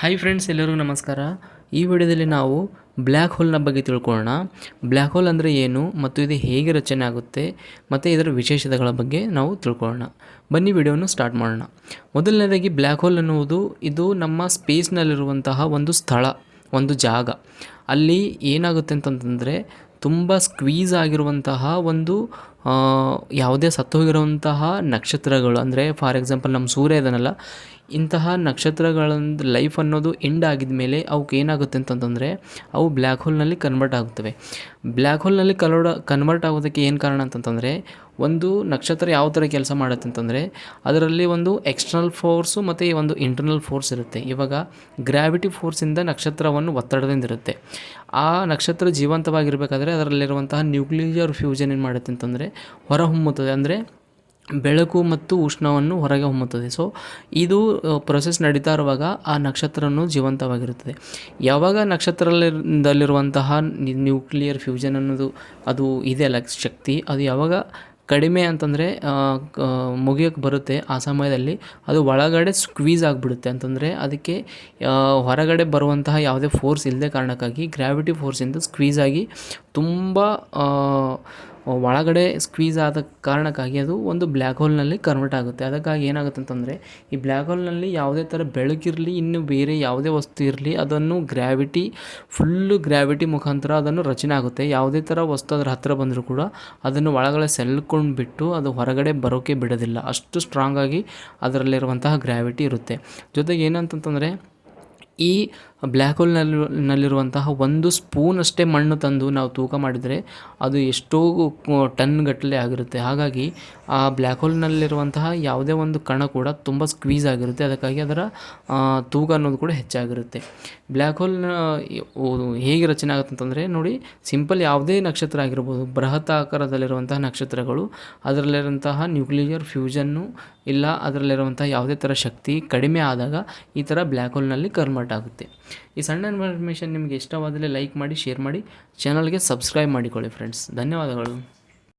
Hi friends ಎಲ್ಲರಿಗೂ ನಮಸ್ಕಾರ. ಈ ವಿಡಿಯೋದಲ್ಲಿ ನಾವು ಬ್ಲ್ಯಾಕ್ ಹೋಲ್ನ ಬಗ್ಗೆ ತಿಳ್ಕೊಳ್ಳೋಣ. ಬ್ಲ್ಯಾಕ್ ಹೋಲ್ ಅಂದರೆ ಏನು ಮತ್ತು ಇದು ಹೇಗೆ ರಚನೆ ಆಗುತ್ತೆ ಮತ್ತು ಇದರ ವಿಶೇಷತೆಗಳ ಬಗ್ಗೆ ನಾವು ತಿಳ್ಕೊಳ್ಳೋಣ. ಬನ್ನಿ ವಿಡಿಯೋವನ್ನು ಸ್ಟಾರ್ಟ್ ಮಾಡೋಣ. ಮೊದಲನೇದಾಗಿ ಬ್ಲ್ಯಾಕ್ ಹೋಲ್ ಅನ್ನುವುದು ಇದು ನಮ್ಮ ಸ್ಪೇಸ್ನಲ್ಲಿರುವಂತಹ ಒಂದು ಸ್ಥಳ, ಒಂದು ಜಾಗ. ಅಲ್ಲಿ ಏನಾಗುತ್ತೆ ಅಂತಂತಂದರೆ ತುಂಬ ಸ್ಕ್ವೀಸ್ ಆಗಿರುವಂತಹ ಒಂದು ಯಾವುದೇ ಯಾವುದೇ ಸತ್ತೋಗಿರುವಂತಹ ನಕ್ಷತ್ರಗಳು, ಅಂದರೆ ಫಾರ್ ಎಕ್ಸಾಂಪಲ್ ನಮ್ಮ ಸೂರ್ಯ ಇದನ್ನಲ್ಲ ಇಂತಹ ನಕ್ಷತ್ರಗಳಂದು ಲೈಫ್ ಅನ್ನೋದು ಎಂಡ್ ಆಗಿದ ಮೇಲೆ ಅವಕ್ಕೆ ಏನಾಗುತ್ತೆ ಅಂತಂತಂದರೆ, ಅವು ಬ್ಲ್ಯಾಕ್ ಹೋಲ್ನಲ್ಲಿ ಕನ್ವರ್ಟ್ ಆಗುತ್ತವೆ. ಬ್ಲ್ಯಾಕ್ ಹೋಲ್ನಲ್ಲಿ ಕಲೋಡ ಕನ್ವರ್ಟ್ ಆಗೋದಕ್ಕೆ ಏನು ಕಾರಣ ಅಂತಂತಂದರೆ, ಒಂದು ನಕ್ಷತ್ರ ಯಾವ ಥರ ಕೆಲಸ ಮಾಡುತ್ತೆ ಅಂತಂದರೆ, ಅದರಲ್ಲಿ ಒಂದು ಎಕ್ಸ್ಟರ್ನಲ್ ಫೋರ್ಸು ಮತ್ತು ಒಂದು ಇಂಟರ್ನಲ್ ಫೋರ್ಸ್ ಇರುತ್ತೆ. ಇವಾಗ ಗ್ರಾವಿಟಿ ಫೋರ್ಸಿಂದ ನಕ್ಷತ್ರವನ್ನು ಒತ್ತಡದಿಂದ ಇರುತ್ತೆ. ಆ ನಕ್ಷತ್ರ ಜೀವಂತವಾಗಿರಬೇಕಾದ್ರೆ ಅದರಲ್ಲಿರುವಂತಹ ನ್ಯೂಕ್ಲಿಯರ್ ಫ್ಯೂಷನ್ ಏನು ಮಾಡುತ್ತೆ ಅಂತಂದರೆ, ಹೊರಹೊಮ್ಮುತ್ತದೆ. ಅಂದರೆ ಬೆಳಕು ಮತ್ತು ಉಷ್ಣವನ್ನು ಹೊರಗೆ ಹೊಮ್ಮುತ್ತದೆ. ಸೊ ಇದು ಪ್ರೊಸೆಸ್ ನಡೀತಾ ಇರುವಾಗ ಆ ನಕ್ಷತ್ರನೂ ಜೀವಂತವಾಗಿರುತ್ತದೆ. ಯಾವಾಗ ನಕ್ಷತ್ರದಲ್ಲಿರುವಂತಹ ನ್ಯೂಕ್ಲಿಯರ್ ಫ್ಯೂಷನ್ ಅನ್ನೋದು, ಅದು ಇದೆ ಅಲ್ಲ ಶಕ್ತಿ, ಅದು ಯಾವಾಗ ಕಡಿಮೆ ಅಂತಂದರೆ ಮುಗಿಯೋಕ್ಕೆ ಬರುತ್ತೆ, ಆ ಸಮಯದಲ್ಲಿ ಅದು ಒಳಗಡೆ ಸ್ಕ್ವೀಸ್ ಆಗಿಬಿಡುತ್ತೆ. ಅಂತಂದರೆ ಅದಕ್ಕೆ ಹೊರಗಡೆ ಬರುವಂತಹ ಯಾವುದೇ ಫೋರ್ಸ್ ಇಲ್ಲದೆ ಕಾರಣಕ್ಕಾಗಿ ಗ್ರಾವಿಟಿ ಫೋರ್ಸಿಂದ ಸ್ಕ್ವೀಸ್ ಆಗಿ ತುಂಬ ಒಳಗಡೆ ಸ್ಕ್ವೀಸ್ ಆದ ಕಾರಣಕ್ಕಾಗಿ ಅದು ಒಂದು ಬ್ಲ್ಯಾಕ್ ಹೋಲ್ನಲ್ಲಿ ಕನ್ವರ್ಟ್ ಆಗುತ್ತೆ. ಅದಕ್ಕಾಗಿ ಏನಾಗುತ್ತೆ ಅಂತಂದರೆ, ಈ ಬ್ಲ್ಯಾಕ್ ಹೋಲ್ನಲ್ಲಿ ಯಾವುದೇ ಥರ ಬೆಳಕಿರಲಿ, ಇನ್ನು ಬೇರೆ ಯಾವುದೇ ವಸ್ತು ಇರಲಿ, ಅದನ್ನು ಗ್ರಾವಿಟಿ ಫುಲ್ಲು ಗ್ರಾವಿಟಿ ಮುಖಾಂತರ ಅದನ್ನು ರಚನೆ ಆಗುತ್ತೆ. ಯಾವುದೇ ಥರ ವಸ್ತು ಅದರ ಹತ್ತಿರ ಬಂದರೂ ಕೂಡ ಅದನ್ನು ಒಳಗಡೆ ಸೆಲ್ಕೊಂಡು ಬಿಟ್ಟು ಅದು ಹೊರಗಡೆ ಬರೋಕ್ಕೆ ಬಿಡೋದಿಲ್ಲ. ಅಷ್ಟು ಸ್ಟ್ರಾಂಗಾಗಿ ಅದರಲ್ಲಿರುವಂತಹ ಗ್ರಾವಿಟಿ ಇರುತ್ತೆ. ಜೊತೆಗೆ ಏನಂತಂತಂದರೆ, ಈ ಬ್ಲ್ಯಾಕ್ ಹೋಲ್ನಲ್ಲಿ ಒಂದು ಸ್ಪೂನ್ ಅಷ್ಟೇ ಮಣ್ಣು ತಂದು ನಾವು ತೂಕ ಮಾಡಿದರೆ ಅದು ಎಷ್ಟೋ ಟನ್ ಗಟ್ಟಲೆ ಆಗಿರುತ್ತೆ. ಹಾಗಾಗಿ ಆ ಬ್ಲ್ಯಾಕ್ ಹೋಲ್ನಲ್ಲಿರುವಂತಹ ಯಾವುದೇ ಒಂದು ಕಣ ಕೂಡ ತುಂಬ ಸ್ಕ್ವೀಸ್ ಆಗಿರುತ್ತೆ. ಅದಕ್ಕಾಗಿ ಅದರ ತೂಕ ಅನ್ನೋದು ಕೂಡ ಹೆಚ್ಚಾಗಿರುತ್ತೆ. ಬ್ಲ್ಯಾಕ್ ಹೋಲ್ನ ಹೇಗೆ ರಚನೆ ಆಗುತ್ತೆ ಅಂತಂದರೆ ನೋಡಿ, ಸಿಂಪಲ್ ಯಾವುದೇ ನಕ್ಷತ್ರ ಆಗಿರ್ಬೋದು, ಬೃಹತ್ ಆಕಾರದಲ್ಲಿರುವಂತಹ ನಕ್ಷತ್ರಗಳು, ಅದರಲ್ಲಿರುವಂತಹ ನ್ಯೂಕ್ಲಿಯರ್ ಫ್ಯೂಷನ್ನು, ಇಲ್ಲ ಅದರಲ್ಲಿರುವಂತಹ ಯಾವುದೇ ಥರ ಶಕ್ತಿ ಕಡಿಮೆ ಆದಾಗ ಈ ಥರ ಬ್ಲ್ಯಾಕ್ ಹೋಲ್ನಲ್ಲಿ ಕನ್ವರ್ಟ್ ಆಗುತ್ತೆ. ಈ ಸಣ್ಣ ಇನ್ಫಾರ್ಮೇಷನ್ ನಿಮಗೆ ಇಷ್ಟವಾದರೆ ಲೈಕ್ ಮಾಡಿ ಶೇರ್ ಮಾಡಿ ಚಾನಲ್ಗೆ ಸಬ್ಸ್ಕ್ರೈಬ್ ಮಾಡಿಕೊಳ್ಳಿ ಫ್ರೆಂಡ್ಸ್ ಧನ್ಯವಾದಗಳು.